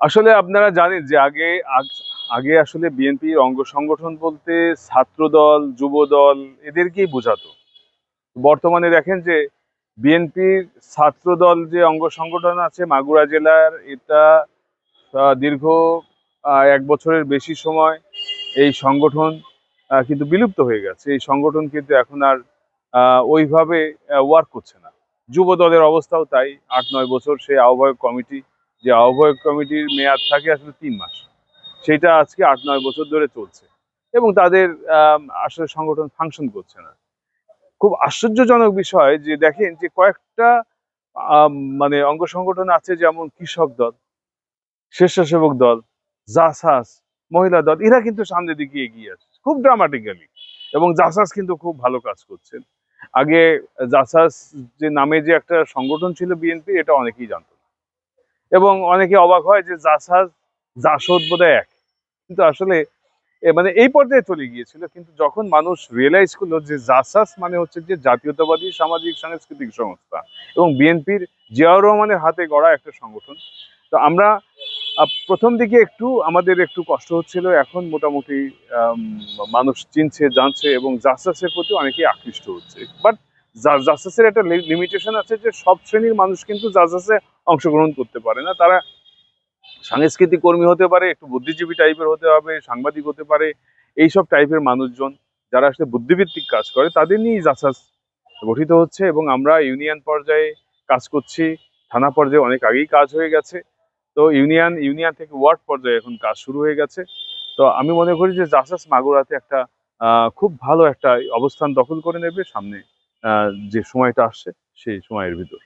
আসলে আপনারা জানেন যে আগে, আগ- আসলে বিএনপির অঙ্গ সংগঠন বলতে ছাত্রদল, যুবদল এদেরকেই বোঝাতো। বর্তমানে দেখেন যে বিএনপির ছাত্রদল যে অঙ্গ সংগঠন আছে মাগুরা জেলার, এটা দীর্ঘ এক বছরের বেশি সময় এই সংগঠন কিন্তু বিলুপ্ত হয়ে গেছে। এই সংগঠন কিন্তু এখন আর ওইভাবে ওয়ার্ক করছে না। যুব দলের অবস্থাও তাই। আট, নয় বছর সেই আহ্বায়ক কমিটি যে আহ্বায়ক কমিটির মেয়াদ থাকে আসলে তিন মাস। সেটা আজকে আট, নয় বছর ধরে চলছে এবং তাদের আসলে সংগঠন ফাংশন করছে না। খুব আশ্চর্যজনক বিষয় যে দেখেন যে কয়েকটা মানে অঙ্গ সংগঠন আছে যেমন কৃষক দল, স্বেচ্ছাসেবক দল, জাসাস, মহিলা দল, এরা কিন্তু সামনের দিকে এগিয়ে আছে, খুব ড্রামাটিক্যালি এবং জাসাস কিন্তু খুব ভালো কাজ করছেন। আগে জাসাস যে নামে যে একটা সংগঠন ছিল বিএনপি এটা অনেকেই জানতো। এবং অনেকে অবাক হয় যে জাসাস জাসদ বোধহয় এক। কিন্তু আসলে মানে এই পর্যায়ে চলে গিয়েছিল, কিন্তু যখন মানুষ রিয়েলাইজ করল যে জাসাস মানে হচ্ছে যে জাতীয়তাবাদী, সামাজিক, সাংস্কৃতিক সংস্থা এবং বিএনপির জিয়াউর রহমানের হাতে গড়া একটা সংগঠন, তো আমরা প্রথম দিকে একটু, আমাদের একটু কষ্ট হচ্ছিল, এখন মোটামুটি মানুষ চিনছে, জানছে এবং জাসাসের প্রতি অনেকেই আকৃষ্ট হচ্ছে। বাট জাসাসের একটা লিমিটেশন আছে যে সব শ্রেণির মানুষ কিন্তু জাসাসে অংশগ্রহণ করতে পারে না। তারা সাংস্কৃতিক কর্মী হতে পারে, একটু বুদ্ধিজীবী টাইপের হতে হবে, সাংবাদিক হতে পারে, এইসব টাইপের মানুষজন যারা আসলে বুদ্ধিভিত্তিক কাজ করে, তাদের নিয়েই জাসাস গঠিত হচ্ছে এবং আমরা ইউনিয়ন পর্যায়ে কাজ করছি। থানা পর্যায়ে অনেক আগেই কাজ হয়ে গেছে। তো ইউনিয়ন ইউনিয়ন থেকে ওয়ার্ড পর্যায়ে এখন কাজ শুরু হয়ে গেছে। তো আমি মনে করি যে জাসাস মাগুরাতে একটা খুব ভালো একটা অবস্থান দখল করে নেবে সামনে যে সময়টা আসছে সেই সময়ের ভিতর।